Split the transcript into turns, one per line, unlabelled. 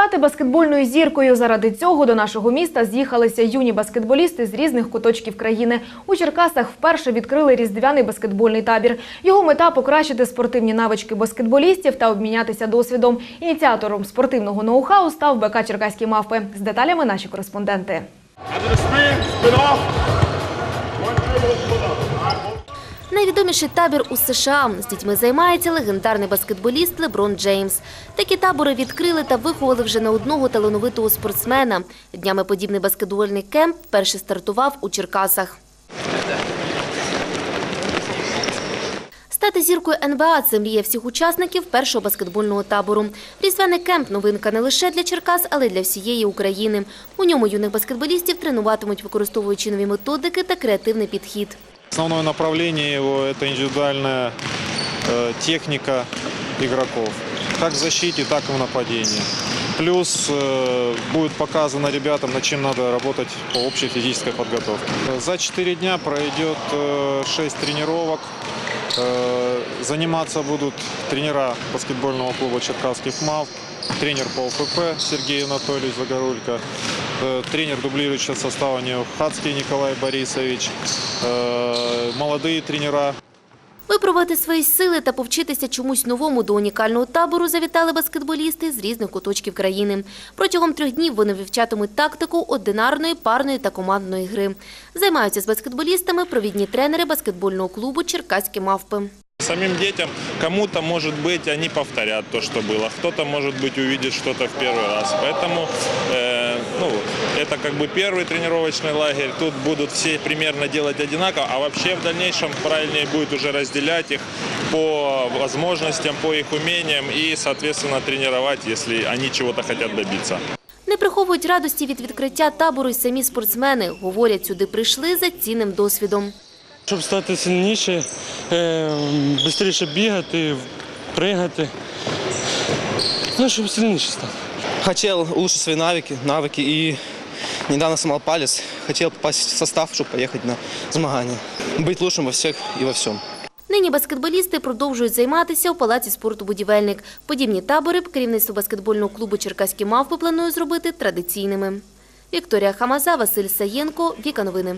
Стати баскетбольною зіркою заради цього до нашого міста з'їхалися юні баскетболісти з різних куточків країни. У Черкасах вперше відкрили різдвяний баскетбольний табір. Його мета покращити спортивні навички баскетболістів та обмінятися досвідом. Ініціатором спортивного ноу-хау став БК Черкаські мавпи. З деталями наші кореспонденти.
Under the
Найвідоміший табір у США з дітьми займається легендарний баскетболіст Леброн Джеймс. Такі табори відкрили та виховали вже на одного талановитого спортсмена. Днями подібний баскетбольний кемп вперше стартував у Черкасах. Стати зіркою НБА – це мрія всіх учасників першого баскетбольного табору. Різдвяний кемп – новинка не лише для Черкас, але й для всієї України. У ньому юних баскетболістів тренуватимуть, використовуючи нові методики та креативний підхід.
Основное направление его – это индивидуальная э, техника игроков. Как в защите, так и в нападении. Плюс э, будет показано ребятам, над чем надо работать по общей физической подготовке. За 4 дня пройдет 6 тренировок. Э, Заниматься будут тренера баскетбольного клуба «Черкасских МАВ», тренер по ОФП Сергей Анатольевич Загорулько, э, тренер дублирующего состава Неухацкий Николай Борисович, э, молодые тренера
Випробувати свої сили та повчитися чомусь новому до унікального табору завітали баскетболісти з різних куточків країни. Протягом трьох днів вони вивчатимуть тактику одинарної, парної та командної гри. Займаються з баскетболістами провідні тренери баскетбольного клубу Черкаські мавпи.
Самим детям кому-то, может быть, они повторят то, что было, кто-то, может быть, увидит что-то в первый раз. Поэтому э, ну, это как бы первый тренировочный лагерь. Тут будут все примерно делать одинаково, а вообще в дальнейшем правильнее будет уже разделять их по возможностям, по их умениям и, соответственно, тренировать, если они чего-то хотят добиться.
Не приховують радості від відкриття табору й самі спортсмени. Говорять, сюди прийшли за цінним досвідом.
Щоб стати сильніше, швидше бігати, пригати. Ну, щоб сильніше стати.
Хотел улучшить свои навыки, навыки и недавно сломал палец. Хотел попасть в состав, чтобы поехать на змагання. Быть лучшим во всех и во всем.
Нині баскетболісти продовжують займатися у палаці спорту «Будівельник». Подібні табори керівництво баскетбольного клубу «Черкаські мавпи» планує зробити традиційними. Вікторія Хамаза, Василь Саєнко, Віка Новини.